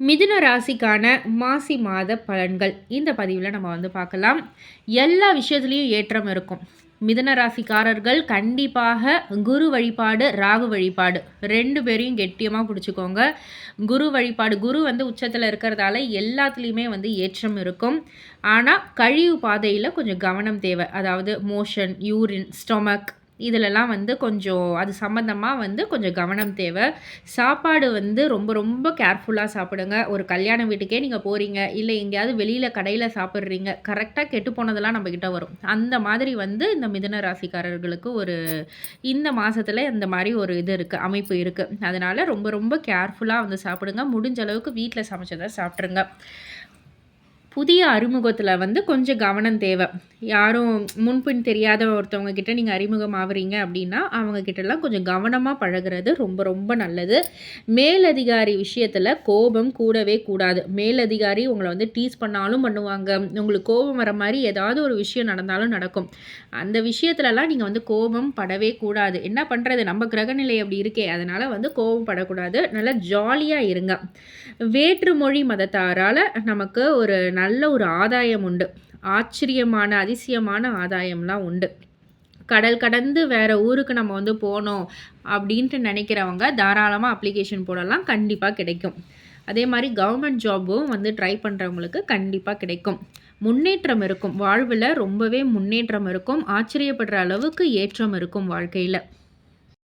மிதுன ராசிக்கான மாசி மாத பலன்கள். இந்த பதிவில் நம்ம வந்து பார்க்கலாம். எல்லா விஷயத்துலேயும் ஏற்றம் இருக்கும். மிதுன ராசிக்காரர்கள் கண்டிப்பாக குரு வழிபாடு ராகு வழிபாடு ரெண்டு பேரையும் கெட்டியமாக பிடிச்சிக்கோங்க. குரு வழிபாடு குரு வந்து உச்சத்தில் இருக்கிறதால எல்லாத்துலேயுமே வந்து ஏற்றம் இருக்கும். ஆனால் கழிவு பாதையில் கொஞ்சம் கவனம் தேவை. அதாவது மோஷன் யூரின் ஸ்டொமக் இதிலலாம் வந்து கொஞ்சம் அது சம்மந்தமாக வந்து கொஞ்சம் கவனம் தேவை. சாப்பாடு வந்து ரொம்ப ரொம்ப கேர்ஃபுல்லாக சாப்பிடுங்க. ஒரு கல்யாண வீட்டுக்கே நீங்கள் போகிறீங்க இல்லை எங்கேயாவது வெளியில் கடையில் சாப்பிட்றீங்க கரெக்டாக கெட்டு போனதெல்லாம் நம்மக்கிட்ட வரும். அந்த மாதிரி வந்து இந்த மிதன ராசிக்காரர்களுக்கு ஒரு இந்த மாதத்தில் இந்த மாதிரி ஒரு இது இருக்குது அமைப்பு இருக்குது அதனால் ரொம்ப ரொம்ப கேர்ஃபுல்லாக வந்து சாப்பிடுங்க. முடிஞ்ச அளவுக்கு வீட்டில் சமைச்சதை சாப்பிட்ருங்க புதிய அறிமுகத்தில் வந்து கொஞ்சம் கவனம் தேவை. யாரும் முன்பின் தெரியாத ஒருத்தவங்க கிட்ட நீங்கள் அறிமுகம் ஆகுறீங்க அப்படின்னா அவங்க கிட்டலாம் கொஞ்சம் கவனமாக பழகிறது ரொம்ப ரொம்ப நல்லது. மேலதிகாரி விஷயத்தில் கோபம் கூடவே கூடாது. மேலதிகாரி உங்களை வந்து டீஸ் பண்ணாலும் பண்ணுவாங்க. உங்களுக்கு கோபம் வர மாதிரி ஏதாவது ஒரு விஷயம் நடந்தாலும் நடக்கும். அந்த விஷயத்துலலாம் நீங்கள் வந்து கோபம் படவே கூடாது. என்ன பண்ணுறது நம்ம கிரகநிலை அப்படி இருக்கே. அதனால் வந்து கோபம் படக்கூடாது. நல்லா ஜாலியாக இருங்க. வேற்று மொழி மதத்தாரால் நமக்கு ஒரு நல்ல ஒரு ஆதாயம் உண்டு. ஆச்சரியமான அதிசயமான ஆதாயம்லாம் உண்டு. கடல் கடந்து வேறு ஊருக்கு நம்ம வந்து போனோம் அப்படின்ட்டு நினைக்கிறவங்க தாராளமாக அப்ளிகேஷன் போடலாம் கண்டிப்பாக கிடைக்கும். அதே மாதிரி கவர்மெண்ட் ஜாபும் வந்து ட்ரை பண்ணுறவங்களுக்கு கண்டிப்பாக கிடைக்கும். முன்னேற்றம் இருக்கும். வாழ்வில் ரொம்பவே முன்னேற்றம் இருக்கும். ஆச்சரியப்படுற அளவுக்கு ஏற்றம் இருக்கும் வாழ்க்கையில்.